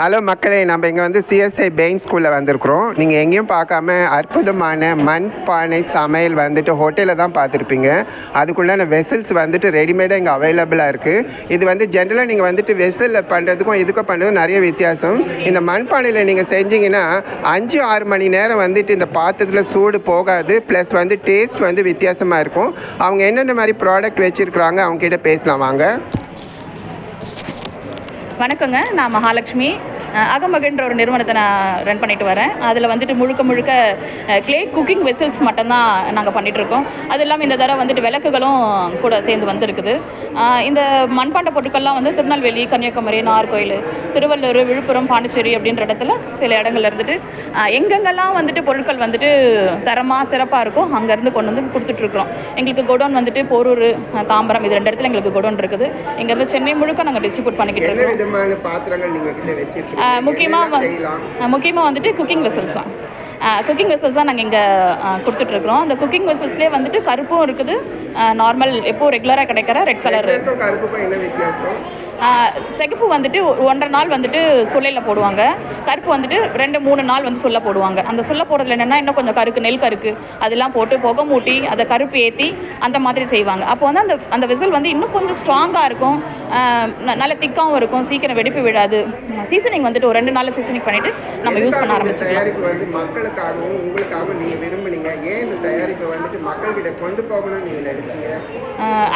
Hello மக்களே நம்ம இங்கே வந்து சிஎஸ்ஐ பெயின் ஸ்கூலில் வந்திருக்கிறோம். நீங்கள் எங்கேயும் பார்க்காம அற்புதமான மண் பானை சமையல் வந்துட்டு ஹோட்டலில் தான் பார்த்துருப்பீங்க. அதுக்குள்ளான வெசல்ஸ் வந்துட்டு ரெடிமேடாக இங்கே அவைலபிளாக இருக்குது இது வந்து ஜென்ரலாக நீங்கள் வந்துட்டு வெசலில் பண்ணுறதுக்கும் இதுக்கும் பண்ணுறதுக்கும் நிறைய வித்தியாசம். இந்த மண் பானையில் நீங்கள் செஞ்சீங்கன்னா அஞ்சு ஆறு மணி நேரம் வந்துட்டு இந்த பாத்திரத்தில் சூடு போகாது. ப்ளஸ் வந்து டேஸ்ட் வந்து வித்தியாசமாக இருக்கும். அவங்க என்னென்ன மாதிரி ப்ராடக்ட் வச்சுருக்குறாங்க அவங்ககிட்ட பேசலாம். வாங்க. வணக்கங்க நான் மகாலட்சுமி. அகமகின்ற ஒரு நிறுவனத்தை நான் ரன் பண்ணிட்டு வரேன். அதில் வந்துட்டு முழுக்க முழுக்க க்ளே குக்கிங் வெசல்ஸ் மட்டும்தான் நாங்கள் பண்ணிகிட்ருக்கோம் அது இல்லாமல் இந்த தடவை வந்துட்டு விளக்குகளும் கூட சேர்ந்து வந்திருக்குது. இந்த மண்பாண்ட பொருட்கள்லாம் வந்து திருநெல்வேலி கன்னியாகுமரி நாகர்கோயில் திருவள்ளூர் விழுப்புரம் பாண்டிச்சேரி அப்படின்ற இடத்துல சில இடங்கள்ல இருந்துட்டு எங்கெங்கெல்லாம் வந்துட்டு பொருட்கள் வந்துட்டு தரமாக சிறப்பாக இருக்கும் அங்கேருந்து கொண்டு வந்து கொடுத்துட்ருக்குறோம் எங்களுக்கு குடோன் வந்துட்டு போரூர் தாம்பரம் இது ரெண்டு இடத்துல எங்களுக்கு குடோன் இருக்குது. இங்கேருந்து சென்னை முழுக்க நாங்கள் டிஸ்ட்ரிபியூட் பண்ணிக்கிட்டு இருக்கோம். முக்கியமாக முக்கியமாக வந்துட்டு குக்கிங் வெசல்ஸ் தான். குக்கிங் வெசல்ஸ் தான் நாங்கள் இங்கே கொடுத்துட்ருக்குறோம். அந்த குக்கிங் வெசல்ஸ்லேயே வந்துட்டு கருப்பும் இருக்குது. நார்மல் எப்போ ரெகுலராக கிடைக்கிற ரெட் கலர் சிகப்பு வந்துட்டு ஒன்றரை நாள் வந்துட்டு சொல்லையில் போடுவாங்க. கருப்பு வந்துட்டு ரெண்டு மூணு நாள் வந்து சொல்ல போடுவாங்க. அந்த சொல்ல போடுறதுல என்னென்னா இன்னும் கொஞ்சம் கருக்கு நெல் கருக்கு அதெல்லாம் போட்டு புகை மூட்டி அதை கருப்பு ஏற்றி அந்த மாதிரி செய்வாங்க. அப்போ வந்து அந்த அந்த விசில் வந்து இன்னும் கொஞ்சம் ஸ்ட்ராங்காக இருக்கும். நல்ல திக்காகவும் இருக்கும். சீக்கிரம் வெடிப்பு விடாது. சீசனிங் வந்துட்டு ஒரு ரெண்டு நாளில் சீசனிங் பண்ணிவிட்டு நம்ம யூஸ் பண்ண எதுக்காக இந்த ஆரம்பிச்சிக்கலாம். தயாரிப்பு வந்து மக்களுக்காகவும் உங்களுக்காகவும் நீங்க விரும்புனீங்க? ஏன் இந்த தயாரிப்பை வந்துட்டு மக்கள்கிட்ட கொண்டு போகணும்னு நீங்க நினைச்சீங்க?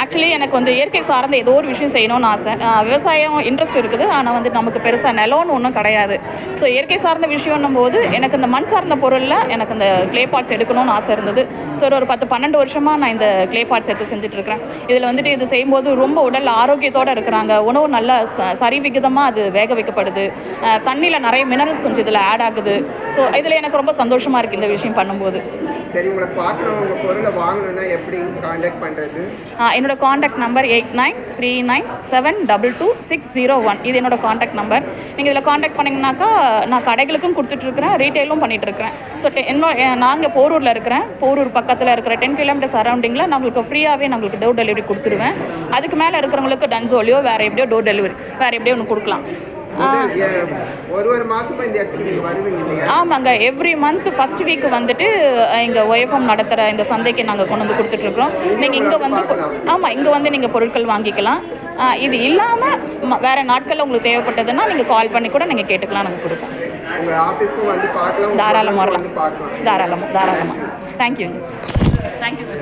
ஆக்சுவலி எனக்கு வந்து இயற்கை சார்ந்த ஏதோ ஒரு விஷயம் செய்யணும்னு ஆசை. விவசாயம் இன்ட்ரெஸ்ட் இருக்குது. ஆனால் வந்து நமக்கு பெருசாக நிலம்னு ஒன்றும் கிடையாது. ஸோ இயற்கை சார்ந்த விஷயம்னும் போது எனக்கு இந்த மண் சார்ந்த பொருளில் எனக்கு இந்த க்ளே பார்ட்ஸ் எடுக்கணும்னு ஆசை இருந்தது. ஸோ ஒரு பத்து பன்னெண்டு வருஷமாக நான் இந்த க்ளே பார்ட்ஸ் எடுத்து செஞ்சுட்டு இருக்கிறேன் இதில் வந்துட்டு இது செய்யும்போது ரொம்ப உடல் ஆரோக்கியத்தோடு இருக்கிறாங்க. உணவு நல்லா ச சரி விகிதமாக அது வேக வைக்கப்படுது. தண்ணியில் நிறைய மினரல்ஸ் கொஞ்சம் இதில் ஆட் ஆகுது. ஸோ இதில் எனக்கு ரொம்ப சந்தோஷமாக இருக்குது இந்த விஷயம் பண்ணும்போது. சரி உங்களை பார்க்கணும் உங்க பொருளை வாங்கணும்னா எப்படி காண்டாக்ட் பண்றது? என்னோட contact number eight nine three nine seven double two six zero one இது என்னோட காண்டாக்ட் நம்பர் நீங்கள் இதில் காண்டாக்ட் பண்ணிங்கனாக்கா நான் கடைகளுக்கும் கொடுத்துட்ருக்குறேன் ரீட்டைலும் பண்ணிகிட்ருக்கிறேன் ஸோ என்ன நாங்கள் போரூரில் இருக்கிறேன். போரூர் பக்கத்தில் இருக்கிற டென் கிலோமீட்டர் சரௌண்டிங்கில் நம்மளுக்கு உங்களுக்கு ஃப்ரீயாகவே உங்களுக்கு டோர் டெலிவரி கொடுத்துருவேன். அதுக்கு மேலே இருக்கிறவங்களுக்கு டன்சோலியோ வேறு எப்படியோ டோர் டெலிவரி வேறு எப்படியோ ஒன்று கொடுக்கலாம். ஆமாங்க எவ்ரி மந்த் ஃபர்ஸ்ட் வீக் வந்துட்டு எங்கள் ஒய்ஃபம் நடத்துகிற இந்த சந்தைக்கு நாங்கள் கொண்டு வந்து கொடுத்துட்ருக்குறோம். நீங்கள் இங்கே வந்து ஆமாம் இங்கே வந்து நீங்கள் பொருட்கள் வாங்கிக்கலாம். ஆ, இது இல்லாமல் வேறு நாட்களில் உங்களுக்கு தேவைப்பட்டதுன்னா நீங்கள் கால் பண்ணி கூட நீங்கள் கேட்டுக்கலாம் நாங்கள் கொடுப்போம். தாராளமாக தாராளமாக தாராளமாக தேங்க்யூ தேங்க்யூ சார்